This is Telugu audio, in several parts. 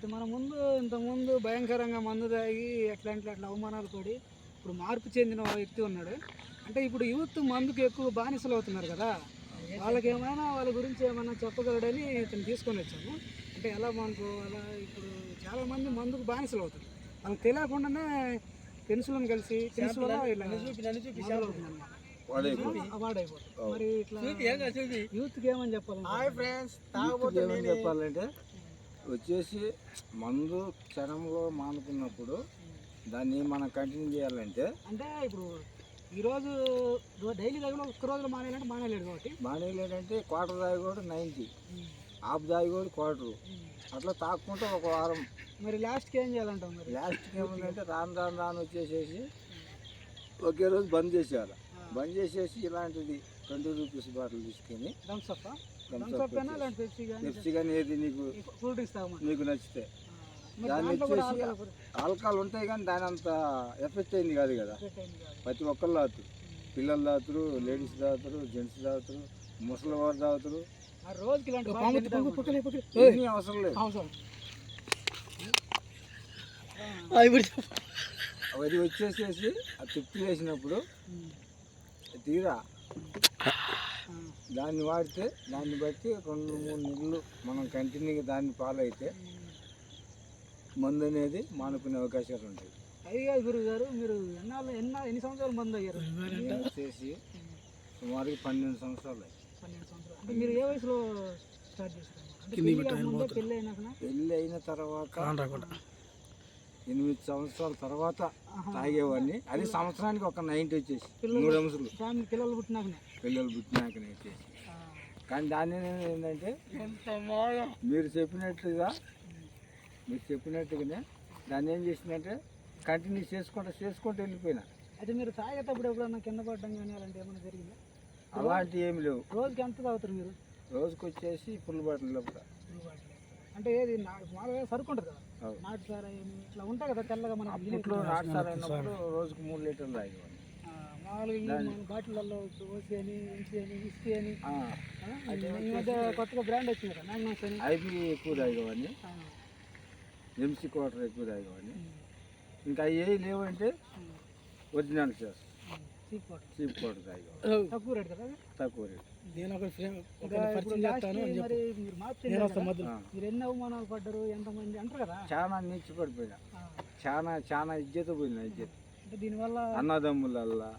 అయితే మన ముందు ఇంతకుముందు భయంకరంగా మందు తాగి ఎట్లాంటి అట్లా అవమానాలు పడి ఇప్పుడు మార్పు చెందిన వ్యక్తి ఉన్నాడు. అంటే ఇప్పుడు యూత్ మందుకు ఎక్కువ బానిసలు అవుతున్నారు కదా. వాళ్ళకి ఏమైనా వాళ్ళ గురించి ఏమైనా చెప్పగలడని ఇతను తీసుకొని వచ్చాము. అంటే ఎలా మానుకోవాలా ఇప్పుడు చాలా మంది మందుకు బానిసలు అవుతారు. వాళ్ళకి తెలియకుండానే పెన్సిల్ని కలిసి పెన్సిల్ మరి ఇట్లా యూత్కి ఏమని చెప్పాలి చెప్పాలంటే? వచ్చేసి మందు క్షణంలో మానుకున్నప్పుడు దాన్ని మనం కంటిన్యూ చేయాలంటే అంటే ఇప్పుడు ఈరోజు డైలీ తగిన ఒక్క రోజులో మానేయాలంటే మానేయలేడు కాబట్టి. మానేయలేదంటే క్వార్టర్ దాగి కూడా నైంటీ హాఫ్ దాగి కూడా క్వార్టర్ అట్లా తాక్కుంటే ఒక వారం. మరి లాస్ట్కి ఏం చేయాలంటావు మరి? లాస్ట్కి ఏముందంటే రాను రాను రాను వచ్చేసేసి ఒకే రోజు బంద్ చేసేయాలి. బంద్ చేసేసి ఇలాంటిది ట్వంటీ రూపీస్ బాటిల్ తీసుకొని థమ్స్ అప్ పెప్సీ కానీ ఏది నీకు నీకు నచ్చితే. దాన్ని వచ్చేసి ఆల్కహాల్ ఉంటాయి కానీ దాని అంత ఎఫెక్ట్ అయింది కాదు కదా. ప్రతి ఒక్కరు తాగుతారు. పిల్లలు తాగుతారు లేడీస్ తాగుతారు జెంట్స్ తాగుతారు ముసలి వారు తాగుతారు. రోజుకి అవసరం లేదు. అవసరం అది వచ్చేసేసి ఆ తిప్పి వేసినప్పుడు. తీరా. దాన్ని వాడితే దాన్ని బట్టి రెండు మూడు నెలలు మనం కంటిన్యూగా దాన్ని ఫాలో అయితే మందు అనేది మానుకునే అవకాశాలు ఉంటాయి. అది కాదు గురువు గారు మీరు ఎన్నాళ్ళు ఎన్న ఎన్ని సంవత్సరాలు మందు అయ్యారు నేను వచ్చేసి సుమారుగా పన్నెండు సంవత్సరాలు అయ్యాయి. పన్నెండు సంవత్సరాలు. అంటే మీరు ఏ వయసులో స్టార్ట్ చేశారు? పెళ్ళి అయిన తర్వాత ఎనిమిది సంవత్సరాల తర్వాత తాగేవాడిని. అది సంవత్సరానికి ఒక నైన్టీ వచ్చేసి. మూడు అంశాలు పిల్లలు పుట్టినాకనే. పిల్లలు పుట్టినాకనే వచ్చేసి. కానీ దాన్ని నేను ఏంటంటే మీరు చెప్పినట్లుగా మీరు చెప్పినట్టుగానే దాన్ని ఏం చేసిందంటే కంటిన్యూ చేసుకుంటూ చేసుకుంటూ వెళ్ళిపోయినా. అయితే మీరు తాగేటప్పుడు ఎప్పుడన్నా కింద పడడం కానీ అలాంటి ఏమైనా జరిగిందా? అలాంటివి ఏమి లేవు. రోజుకి ఎంత తాగుతారు మీరు? రోజుకి వచ్చేసి ఫుల్ బాటిల్ లోపల అంటే ఏది మామూలుగా సరుకు ఉంటుంది కదా. నాటు సారా ఇట్లా ఉంటాయి కదా తెల్లగా మన అప్పట్లో నాటుసారి అయినప్పుడు రోజుకు మూడు లీటర్లు తాగేవాడిని. మామూలుగా బాటిళ్ళల్లో ఓసి అని ఎంచి అని విస్కీ అని. ఈ మధ్య కొత్తగా బ్రాండ్ వచ్చింది కదా మ్యాగ్నస్ అని. ఐపీ ఎక్కువ తాగేవాడిని. ఎంసీ క్వార్టర్ ఎక్కువ తాగేవాడిని. ఇంకా అవి లేవంటే ఒరిజినల్ చేస్ ఉమ్, చీప్ తక్కువ రేట్ కదా? తక్కువ రేటు కి మరి ఎన్ని అవమానాలు పడ్డారు ఎంతమంది అంటారు కదా? చాలా నీచి పడిపోయినా. చాలా చాలా ఇజ్జత పోయినా ఇజ్జత. అంటే దీనివల్ల అన్నదమ్ములల్లా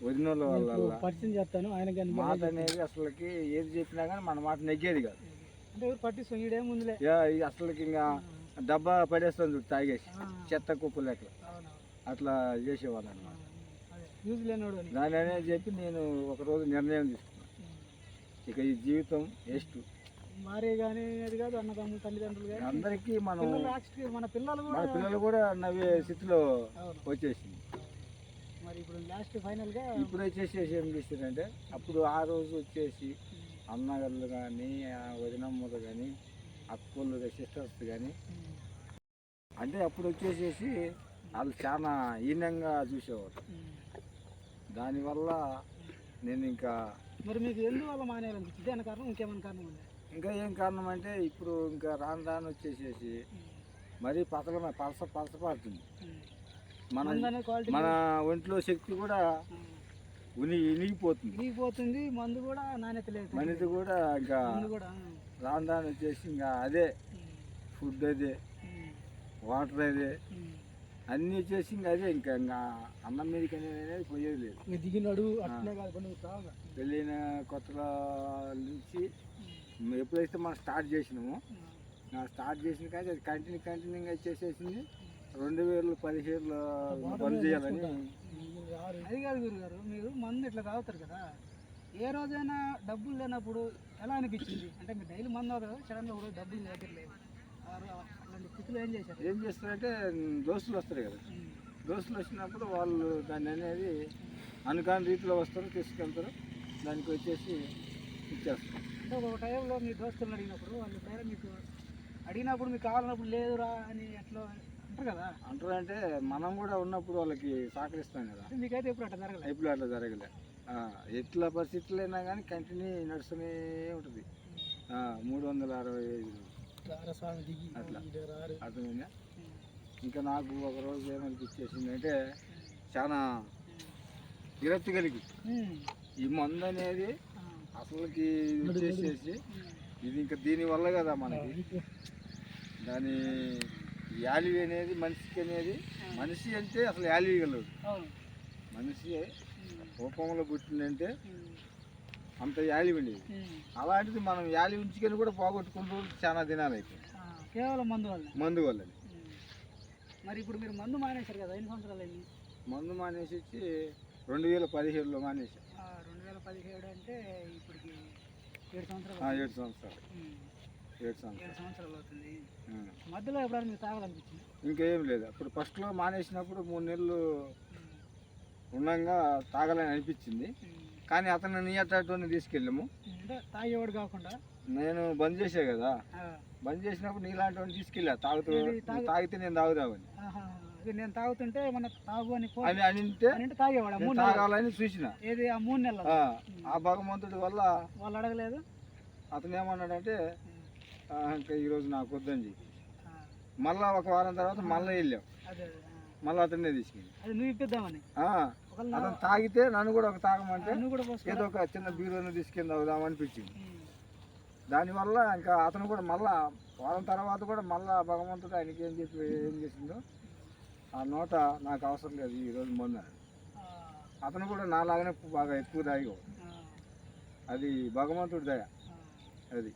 వదినోళ్ళ వల్ల పరిచయం చేస్తాను ఆయన కానీ మాట అనేది అసలుకి ఏది చెప్పినా కానీ మన మాట నెగ్గేది కాదు. అంటే ఎవరు పట్టిస్తాం ఈడేముందిలే అసలుకి ఇంకా డబ్బా పడేస్తాం చూడు తాగేసి చెత్త కుక్క లెక్క. అవునవును. అట్లా చేసేవాళ్ళు అనమాట దాని అనేది చెప్పి నేను ఒకరోజు నిర్ణయం తీసుకున్నాను. ఇక ఈ జీవితం వేస్ట్. భార్య కానీ అది కాదు అన్నదమ్ములు తల్లిదండ్రులు అందరికీ మనం మన పిల్లలు మన కూడా పిల్లలు కూడా నవ్వే స్థితిలో వచ్చేసింది. మరి ఇప్పుడు లాస్ట్ ఫైనల్గా ఇప్పుడు వచ్చేసి ఏం చేశారంటే అప్పుడు ఆ రోజు వచ్చేసి అన్నగారులు కానీ వదినమ్మలు కానీ అక్కలు సిస్టర్స్ కానీ అంటే అప్పుడు వచ్చేసేసి వాళ్ళు చాలా హీనంగా చూసేవారు. దానివల్ల నేను ఇంకా మరి మీకు ఎందువల్ల మానేయాలనిపించింది? దాని కారణం? ఇంకేమైనా కారణం ఉందా? ఇంకా ఏం కారణం అంటే ఇప్పుడు ఇంకా రాను రాను వచ్చేసేసి మరీ పతల పలస పలస పడుతుంది. మన మన ఒంట్లో శక్తి కూడా ఉని ఇనిగిపోతుంది. విరిగిపోతుంది మందు కూడా నాణ్యత లేదు. మనది కూడా ఇంకా రాను రాను వచ్చేసి ఇంకా అదే ఫుడ్ అదే వాటర్ అదే అన్నీ వచ్చేసి ఇంకా అదే ఇంకా ఇంకా అన్నం మీదకి అనేది పోయేది లేదు. దిగినాడు అట్లే కాదు పండుగ తాగా పెళ్ళైన కొత్తలో నుంచి ఎప్పుడైతే మనం స్టార్ట్ చేసినామో నా స్టార్ట్ చేసిన కానీ అది కంటిన్యూ కంటిన్యూగా చేసేసింది. రెండు వేల పదిహేడులో బంద్ చేయాలని అది కాదు గురు గారు మీరు మందు ఇట్లా తాగుతారు కదా. ఏ రోజైనా డబ్బులు లేనప్పుడు ఎలా అనిపించింది? అంటే మీరు డైలీ మందు అవుతారు సడన్గా కూడా డబ్బులు దగ్గర లేవు. ఏం చేస్తారంటే దోస్తులు వస్తారు కదా. దోస్తులు వచ్చినప్పుడు వాళ్ళు దాన్ని అనేది అనుకాని రీతిలో వస్తారు తీసుకెళ్తారు. దానికి వచ్చేసి ఇచ్చేస్తారు. అంటే ఒక టైంలో మీ దోస్తులను అడిగినప్పుడు వాళ్ళు ఎప్పుడైనా మీకు అడిగినప్పుడు మీకు కావాలన్నప్పుడు లేదురా అని అట్లా అంటారు కదా. అంటారంటే మనం కూడా ఉన్నప్పుడు వాళ్ళకి సహకరిస్తాం కదా. అంటే మీకైతే ఎప్పుడు అట్లా జరగలేదు ఎప్పుడు అట్లా జరగలే. ఎట్లా పరిస్థితులు అయినా కానీ కంటిన్యూ నడుస్తూనే ఉంటుంది. మూడు వందల అరవై ఐదు స్వామి దిగి అట్లా. అర్థమైందా ఇంకా నాకు ఒక రోజు ఏమనిపించేసింది అంటే చాలా విరక్తి కలిగి. ఈ మందు అనేది. అసలుకి వచ్చేసేసి ఇది ఇంకా దీని వల్ల కదా మనకి దాని యాలివి అనేది మనిషికి అనేది మనిషి అంటే అసలు యాలివి కలదు మనిషి. రూపంలో పుట్టిందంటే. అంత యాలివి ఉండేది. అలాంటిది మనం యాలి ఉంచుకొని కూడా పోగొట్టుకుంటూ చాలా దినాలు అయిపోయింది ఆ, కేవలం మందు వల్ల మందు వల్ల ఉమ్. మరి ఇప్పుడు మీరు మందు మానేశారు కదా ఎన్ని సంవత్సరాలు అయింది? మందు మానేసి వచ్చి రెండు వేల పదిహేడులో మానేసి ఆ, రెండు వేల పదిహేడు అంటే ఇప్పటికి ఏడు సంవత్సరాలు. ఏడు సంవత్సరాలు. ఏడు సంవత్సరాలు. అవుతుంది. మధ్యలో ఎప్పుడైనా మీకు తాగాలనిపించింది? ఇంకేం లేదు. అప్పుడు ఫస్ట్లో మానేసినప్పుడు మూడు నెలలు ఉండంగా తాగాలని అనిపించింది. కానీ అతను నీయటట్టుని తీసుకెళ్ళాము. అంటే తాగేవాడు కాకుండా? నేను బంద్ చేసే కదా. బంద్ చేసినప్పుడు నీలాంటి వాడిని తీసుకెళ్ళా. తాగుతూ తాగితే నేను తాగుదామని నేను తాగుతుంటే మన తాగు అని అని అంటే తాగేవాడు? తాగాలని చూసిన. ఏది? ఆ మూడు నెలలు? ఆ, భగవంతుడి వల్ల వాళ్ళు అడగలేదు? అతను ఏమన్నాడంటే "ఆ, ఇంకా ఈరోజు నాకు వద్దని చెప్పి మళ్ళా ఒక వారం తర్వాత మళ్ళీ వెళ్ళాం. మళ్ళీ అతన్నే తీసుకెళ్ళి. అది నువ్వు ఇప్పిద్దామని. అతను తాగితే నన్ను కూడా ఒక తాగమంటే ఏదో ఒక చిన్న బీరువాని తీసుకెళ్ళి తాగుదాం అనిపించింది దానివల్ల ఇంకా అతను కూడా మళ్ళా వారం తర్వాత కూడా మళ్ళా భగవంతుడు ఆయనకి ఏం చెప్పి ఏం చేసిందో ఆ నోట నాకు అవసరం లేదు ఈరోజు మొన్న. అతను కూడా నాలాగానే బాగా ఎక్కువ తాగి అది భగవంతుడి దయ. అది.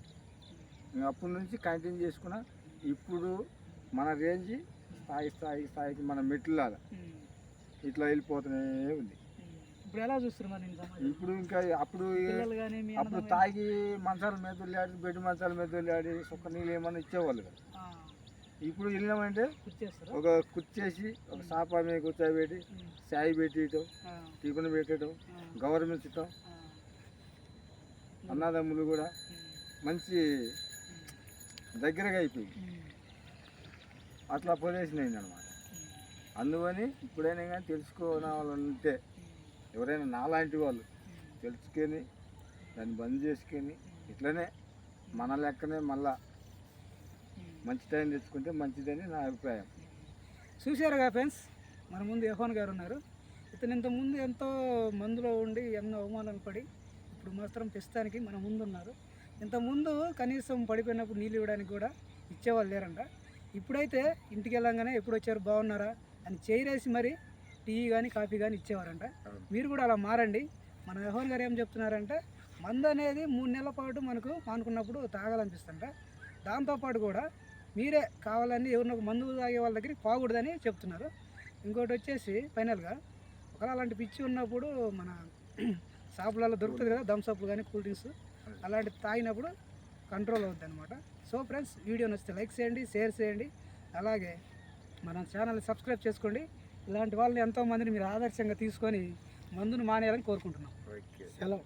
అప్పటి నుంచి కంటిన్యూ చేసుకున్నా ఇప్పుడు మన రేంజ్ స్థాయి స్థాయి స్థాయికి మన మెట్లులాగా ఇట్లా వెళ్ళిపోతూనే ఉంది. ఇప్పుడు ఎలా చూస్తారు మరి ఇప్పుడు ఇంకా అప్పుడు అప్పుడు తాగి మంచాల మీద వెళ్ళాడి బెడ్ మంచాల మీద వెళ్ళాడి సుక్క నీళ్ళు ఏమన్నా ఇచ్చేవాళ్ళు కదా. ఇప్పుడు వెళ్ళినామంటే ఒక కుర్చేసి ఒక సాపా మీద కూర్చోబెట్టి పెట్టడం ఆ, టిఫిన్ పెట్టడం ఆ. అన్నదమ్ములు కూడా మంచి దగ్గరగా అయిపోయింది. అట్లా పొజిషన్ అనమాట అందువని ఇప్పుడైనా కానీ తెలుసుకునే వాళ్ళు ఉంటే ఎవరైనా నాలాంటి వాళ్ళు తెలుసుకొని దాన్ని బంద్ చేసుకొని ఇట్లనే మన లెక్కనే మళ్ళా మంచి టైం తెచ్చుకుంటే మంచిదని నా అభిప్రాయం. చూశారుగా ఫ్రెండ్స్ మన ముందు యహోన్ గారు ఉన్నారు. ఇతను ఇంత ముందు ఎంతో మందులో ఉండి ఎన్నో అవమానాలు పడి ఇప్పుడు మాత్రం ప్రస్తుతానికి మన ముందు ఉన్నారు ఇంత ముందు కనీసం పడిపోయినప్పుడు నీళ్ళు ఇవ్వడానికి కూడా ఇచ్చేవాళ్ళు లేరంట. ఇప్పుడైతే ఇంటికి వెళ్ళంగానే ఎప్పుడు వచ్చారు బాగున్నారా అని చేరేసి మరి టీ కానీ కాఫీ కానీ ఇచ్చేవారంట. మీరు కూడా అలా మారండి. మన యహోన్ గారు ఏం చెప్తున్నారంటే మందు అనేది మూడు నెలల పాటు మనకు మానుకున్నప్పుడు తాగాలనిపిస్తుంట దాంతోపాటు కూడా మీరే కావాలని ఎవరినో ఒక మందు తాగే వాళ్ళ దగ్గరికి పోకూడదని చెప్తున్నారు. ఇంకోటి వచ్చేసి ఫైనల్గా ఒకవేళ అలాంటి పిచ్చి ఉన్నప్పుడు మన షాపులలో దొరుకుతుంది కదా థమ్స్ అప్ కానీ కూల్ డ్రింక్స్ అలాంటి తాగినప్పుడు కంట్రోల్ అవుద్ది అనమాట సో ఫ్రెండ్స్ వీడియో నచ్చితే లైక్ చేయండి షేర్ చేయండి. అలాగే మన ఛానల్ని సబ్స్క్రైబ్ చేసుకోండి. ఇలాంటి వాళ్ళని ఎంతోమందిని మీరు ఆదర్శంగా తీసుకొని మందును మానేయాలని కోరుకుంటున్నాం. ఓకే. సెలవు.